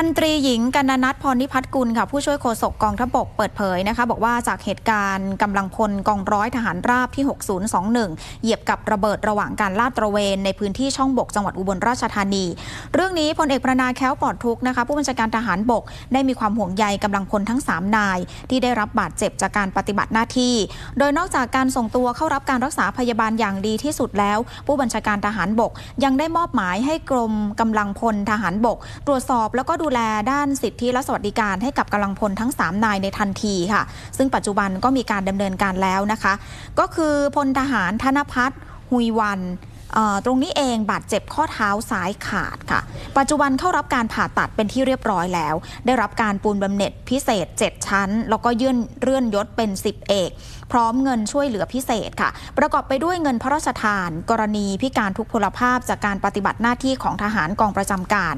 พันตรีหญิงกันนัทพรนิพัฒกุลค่ะผู้ช่วยโฆษกกองทัพบกเปิดเผยนะคะ บอกว่าจากเหตุการณ์กำลังพลกองร้อยทหารราบที่ 6021 เหยียบกับระเบิดระหว่างการลาดตระเวนในพื้นที่ช่องบกจังหวัดอุบลราชธานี เรื่องนี้พลเอกประนาแค้วปลอดทุกนะคะ ผู้บัญชาการทหารบกได้มีความห่วงใยกำลังพลทั้ง 3 นาย ที่ได้รับบาดเจ็บจากการปฏิบัติหน้าที่ โดยนอกจากการส่งตัวเข้ารับการรักษาพยาบาลอย่างดีที่สุดแล้ว ผู้บัญชาการทหารบก ยังได้มอบหมายให้กรมกำลังพลทหารบก ตรวจสอบแล้วก็ดููแลด้านสิทธิและสวัสดิการให้กับกำลังพลทั้ง 3 นายในทันทีค่ะ ซึ่งปัจจุบันก็มีการดำเนินการแล้วนะคะ ก็คือพลทหารธนพัฒน์หุยวันตรงนี้เองบาดเจ็บข้อเท้าซ้ายขาดค่ะ ปัจจุบันเข้ารับการผ่าตัดเป็นที่เรียบร้อยแล้ว ได้รับการปูนบำเหน็จพิเศษ 7 ชั้น แล้วก็ยื่นเลื่อนยศเป็น 10 เอก พร้อมเงินช่วยเหลือพิเศษค่ะ ประกอบไปด้วยเงินพระราชทาน กรณีพิการทุกพลภาพจากการปฏิบัติหน้าที่ของทหารกองประจำการ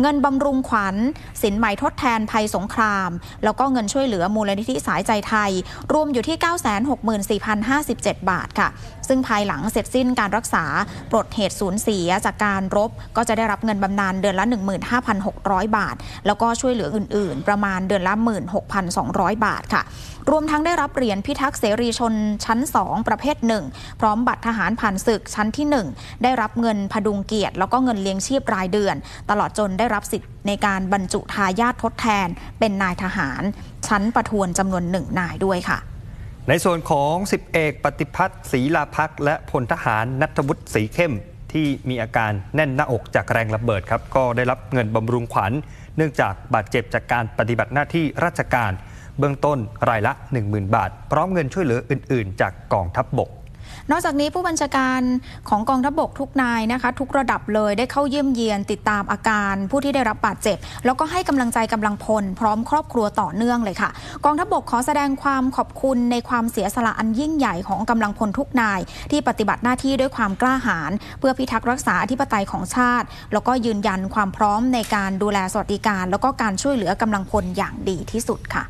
เงินบำรุงขวัญ สินไหมทดแทนภัยสงคราม แล้วก็เงินช่วยเหลือมูลนิธิสายใจไทย รวมอยู่ที่ 964,057 บาทค่ะ ซึ่งภายหลังเสร็จสิ้นการรักษาปลดเหตุสูญเสียจากการรบ ก็จะได้รับเงินบำนาญเดือนละ 15,600 บาท แล้วก็ช่วยเหลืออื่น ๆ ประมาณเดือนละ 16,200 บาทค่ะ รวมทั้งได้รับเหรียญพิทักษ์เสรีชนชั้น 2 ประเภท 1 พร้อมบัตรทหารผ่านศึกชั้นที่ 1 ได้รับเงินพดุงเกียรติ แล้วก็เงินเลี้ยงชีพรายเดือน ตลอดจนได้รับสิทธิ์ในการบรรจุทายาททดแทน เป็นนายทหาร ชั้นประทวนจำนวนหนึ่งนายด้วยค่ะในส่วนของ10เอกปฏิพัฒน์ศรีลาพักษ์และพลทหารนัทวุฒิศรีเข้ม ที่มีอาการแน่นหน้าอกจากแรงระเบิดครับ ก็ได้รับเงินบำรุงขวัญ เนื่องจากบาดเจ็บจากการปฏิบัติหน้าที่ราชการ เบื้องต้นรายละ 10,000 บาท พร้อมเงินช่วยเหลืออื่น ๆ จากกองทัพบบกนอกจากนี้ผู้บัญชาการของกองทัพบกทุกนายนะคะ ทุกระดับเลยได้เข้าเยี่ยมเยียนติดตามอาการผู้ที่ได้รับบาดเจ็บ แล้วก็ให้กำลังใจกำลังพล พร้อมครอบครัวต่อเนื่องเลยค่ะ กองทัพบกขอแสดงความขอบคุณในความเสียสละอันยิ่งใหญ่ของกำลังพลทุกนาย ที่ปฏิบัติหน้าที่ด้วยความกล้าหาญเพื่อพิทักษ์รักษาอธิปไตยของชาติ แล้วก็ยืนยันความพร้อมในการดูแลสวัสดิการ แล้วก็การช่วยเหลือกำลังพลอย่างดีที่สุดค่ะ